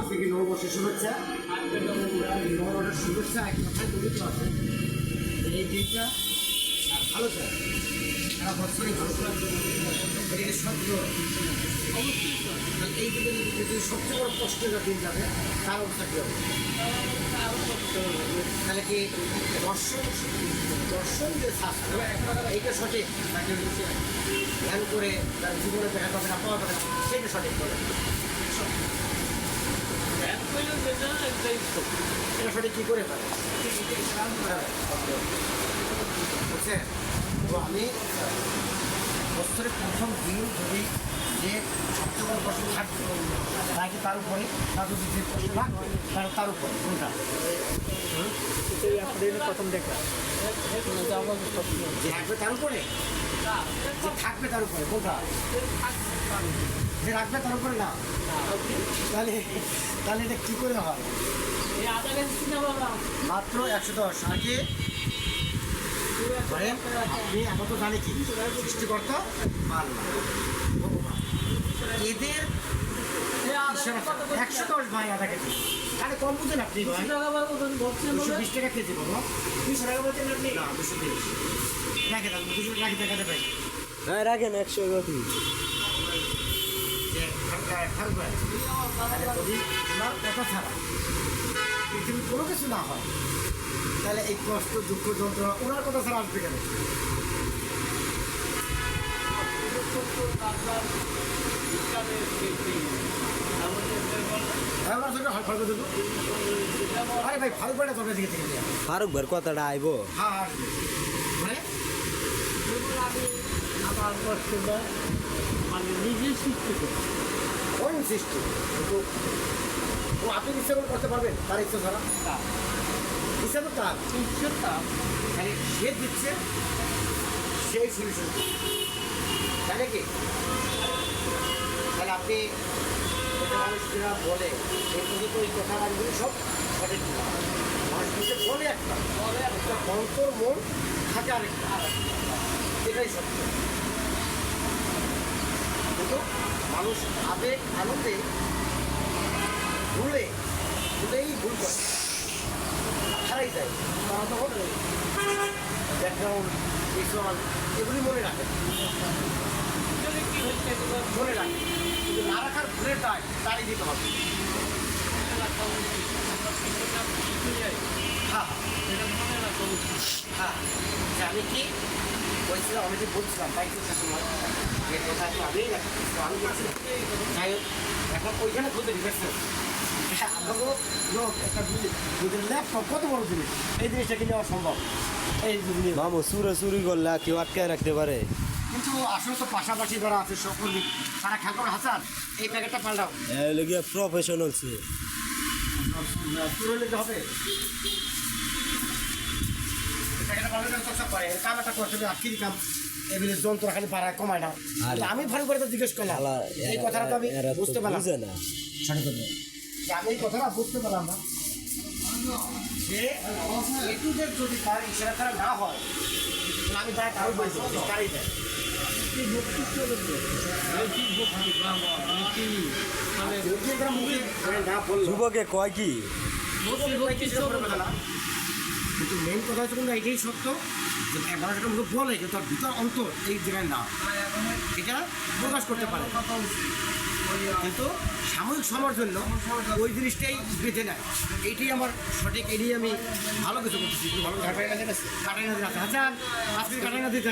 আপনি কি নববর্ষের শুভেচ্ছা? নববর্ষের শুভেচ্ছা এক কথায় জড়িত আছে এই দিনটা ভালো যায়। সারা ভালো যায়। এটা কি সত্য। তাহলে এই দিনের যদি সবচেয়ে বড় কষ্টের দিন যাবে, তার অবস্থা কী হবে? তাহলে কি দর্শন দর্শন যে এইটা সঠিক। নাকি হচ্ছে ধ্যান করে তার জীবনে দেখা কথা না পাওয়া কথা সেটা সঠিক করে এটা সঠিক কী করে পারে বুঝছেন তো আমি বছরের প্রথম দিন যদি যে সবচেয়ে বড় থাকবে নাকি তার উপরে? যদি যে কষ্ট না তাহলে তার উপরে কোনটা? প্রথম দেখা যে থাকবে তার উপরে? যে থাকবে তার উপরে কোনটা? যে রাখবে তার উপরে না? তাহলে তাহলে এটা কী করে হয়? মাত্র একশো দশ। আগে আল্লাহ এদের একশো দশ ভাই আধা কেজি তাহলে কম বুঝেন আপনি ভাই দুশো বিশ টাকা কেজি। বাবা দুশো টাকা বলছেন না দুশো তিরিশ রাখেন একশো ওনার কথা ছাড়া কিছু না হয়। তাহলে এই কষ্ট দুঃখ যন্ত্রণা ওনার কথা ছাড়া আসবে কেন? হ্যাঁ, ফারুক দেবো আরে ভাই ফারুক ভাইটা তোর দিকে থেকে দিয়ে ফারুক ভাইয়ের কথাটা আইব। আমার কষ্টটা মানে? নিজে কোন সৃষ্টি। কিন্তু ও আপনি ইচ্ছা করে করতে পারবেন তার ইচ্ছা ছাড়া ইচ্ছা তো তার। ঈশ্বরটা মানে সে দিচ্ছে সেই সলিউশন তাহলে কি? তাহলে আপনি মানুষরা বলে এই পর্যন্ত এই কথা বাড়িগুলো সব সঠিক মানুষ বলতে বলে একটা। বলে একটা। অন্তর মন থাকে আরেকটা। এটাই সত্য। কিন্তু মানুষ আবেগ আনন্দে, ভুলে, ভুলেই ভুল করে। হারাই যায় তারা তখন ব্যাকগ্রাউন্ড ভিজুয়াল এগুলি মনে রাখে। মনে রাখে। কিন্তু না রাখার ভুলের দায় তারই দিতে হবে। হ্যাঁ। হ্যাঁ আমি কি আমি যে বলছিলাম তাই সময় যে আগেই আমি বলছিলাম? যাই হোক এখন ওইখানে খুঁজে রিভার্সে লোক একটা বুঝে ল্যাপটপ কত বড় জিনিস? এই জিনিসটা কিনে নেওয়া সম্ভব? এই মামু চুরে চুরি করলে কেউ আটকায় রাখতে পারে। কিন্তু আসলে তো পাশাপাশি যারা আছে সকলে তারা খেয়াল করে হাসান এই প্যাকেটটা পাল্টাও। প্রফেশনাল সে পুরো নিতে হবে? যন্ত্র খালি বাড়ায় কমায় না। আরে। আমি ভালো করে তো জিজ্ঞেস করলাম আলা, এই এরা- কথাটা তো আমি বুঝতে পারলাম। না। সঠিক কথা। যে আমি এই কথাটা বুঝতে পারলাম না। যে একটু যদি তার ইশারা ছাড়া না হয় আমি তার কারও বলছি তারই দেয় কি বক্তৃত্ব করবে কি বক্তৃ বাবা কি যদি এরা মুখে না। বলল যুবকে কয় কি? কিন্তু মেন কথা হচ্ছে কিন্তু এটাই সত্য যে একটা মুখে বলে কিন্তু তার ভিতর অন্তর এই জায়গায় না। এটা প্রকাশ করতে পারে। কিন্তু সাময়িক সময়ের জন্য ওই জিনিসটাই বেঁধে নেয়। এইটাই আমার সঠিক এটি আমি ভালো কিছু করতেছি। ভালো কাটাই না কাটাই না দিতে আচ্ছা আজকে কাটাই না দিতে